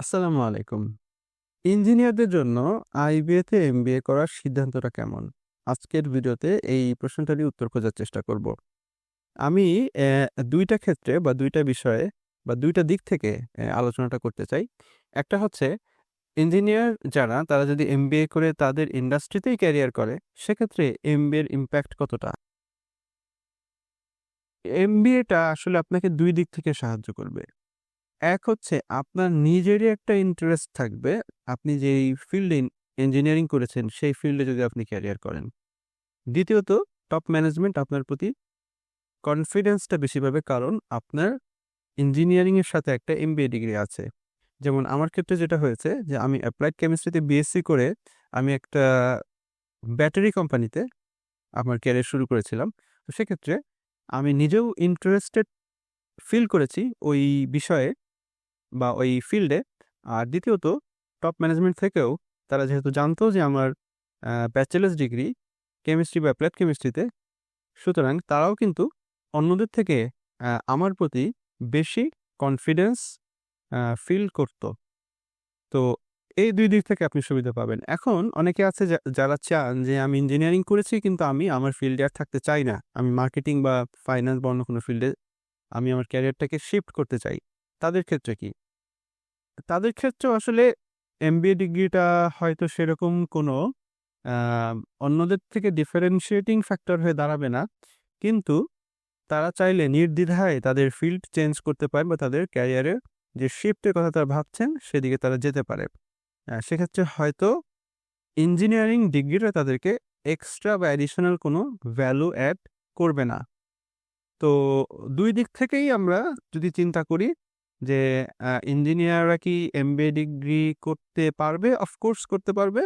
আসসালামু আলাইকুম। ইঞ্জিনিয়ারদের জন্য আইবিএতে এমবিএ করার সিদ্ধান্তটা কেমন? আজকের ভিডিওতে এই প্রশ্নটারই উত্তর খোঁজার চেষ্টা করব। আমি ২ ক্ষেত্রে বা দুইটা বিষয়ে বা দুইটা দিক থেকে আলোচনাটা করতে চাই। একটা হচ্ছে ইঞ্জিনিয়ার যারা তারা যদি এমবিএ করে তাদের ইন্ডাস্ট্রিতেই ক্যারিয়ার করে, সেক্ষেত্রে এমবিএ এর ইমপ্যাক্ট কতটা? এমবিএটা আসলে আপনাকে দুই দিক থেকে সাহায্য করবে। এক হচ্ছে আপনার নিজেরই একটা ইন্টারেস্ট থাকবে। আপনি যেই ফিল্ডে ইঞ্জিনিয়ারিং করেছেন, সেই ফিল্ডে যদি আপনি ক্যারিয়ার করেন। দ্বিতীয়ত টপ ম্যানেজমেন্ট আপনার প্রতি কনফিডেন্সটা বেশি পাবে কারণ আপনার ইঞ্জিনিয়ারিংয়ের সাথে একটা এমবিএ ডিগ্রি আছে। যেমন আমার ক্ষেত্রে যেটা হয়েছে যে, আমি অ্যাপ্লাইড কেমিস্ট্রিতে বিএসসি করে আমি একটা ব্যাটারি কোম্পানিতে আমার ক্যারিয়ার শুরু করেছিলাম। তো সেক্ষেত্রে আমি নিজেও ইন্টারেস্টেড ফিল করেছি ওই বিষয়ে বা ওই ফিল্ডে। আর দ্বিতীয়ত টপ ম্যানেজমেন্ট থেকেও তারা যেহেতু জানতো যে আমার ব্যাচেলার্স ডিগ্রি কেমিস্ট্রি বা অ্যাপ্লাইড কেমিস্ট্রিতে, সুতরাং তারাও কিন্তু অন্যদের থেকে আমার প্রতি বেশি কনফিডেন্স ফিল করত। তো এই দুই দিক থেকে আপনি সুবিধা পাবেন। এখন অনেকে আছে যারা চান যে আমি ইঞ্জিনিয়ারিং করেছি কিন্তু আমি আমার ফিল্ডে আর থাকতে চাই না। আমি মার্কেটিং বা ফাইন্যান্স বা অন্য কোনো ফিল্ডে আমি আমার ক্যারিয়ারটাকে শিফট করতে চাই। তাদের ক্ষেত্রে কি? তাদের ক্ষেত্রেও আসলে এমবিএ ডিগ্রিটা হয়তো সেরকম কোনো অন্যদের থেকে ডিফারেনশিয়েটিং ফ্যাক্টর হয়ে দাঁড়াবে না। কিন্তু তারা চাইলে নির্দ্বিধায় তাদের ফিল্ড চেঞ্জ করতে পারে বা তাদের ক্যারিয়ারের যে শিফটের কথা তারা ভাবছেন, সেদিকে তারা যেতে পারে। সেক্ষেত্রে হয়তো ইঞ্জিনিয়ারিং ডিগ্রিটা তাদেরকে এক্সট্রা বা অ্যাডিশনাল কোনো ভ্যালু অ্যাড করবে না। তো দুই দিক থেকেই আমরা যদি চিন্তা করি যে ইঞ্জিনিয়াররা কি এমবিএ ডিগ্রি করতে পারবে? অফকোর্স করতে পারবে।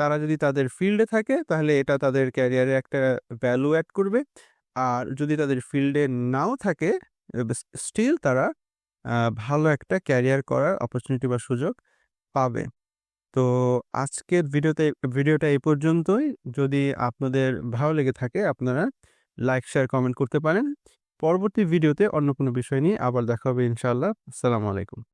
তারা যদি তাদের ফিল্ডে থাকে তাহলে এটা তাদের ক্যারিয়ারে একটা ভ্যালু অ্যাড করবে। আর যদি তাদের ফিল্ডে নাও থাকে স্টিল তারা ভালো একটা ক্যারিয়ার করার অপরচুনিটি বা সুযোগ পাবে। তো আজকের ভিডিওতে ভিডিওটা এই পর্যন্তই। যদি আপনাদের ভালো লেগে থাকে আপনারা লাইক, শেয়ার, কমেন্ট করতে পারেন। পরবর্তী ভিডিওতে অন্য কোনো বিষয় নিয়ে আবার দেখা হবে ইনশাআল্লাহ। আসসালামু আলাইকুম।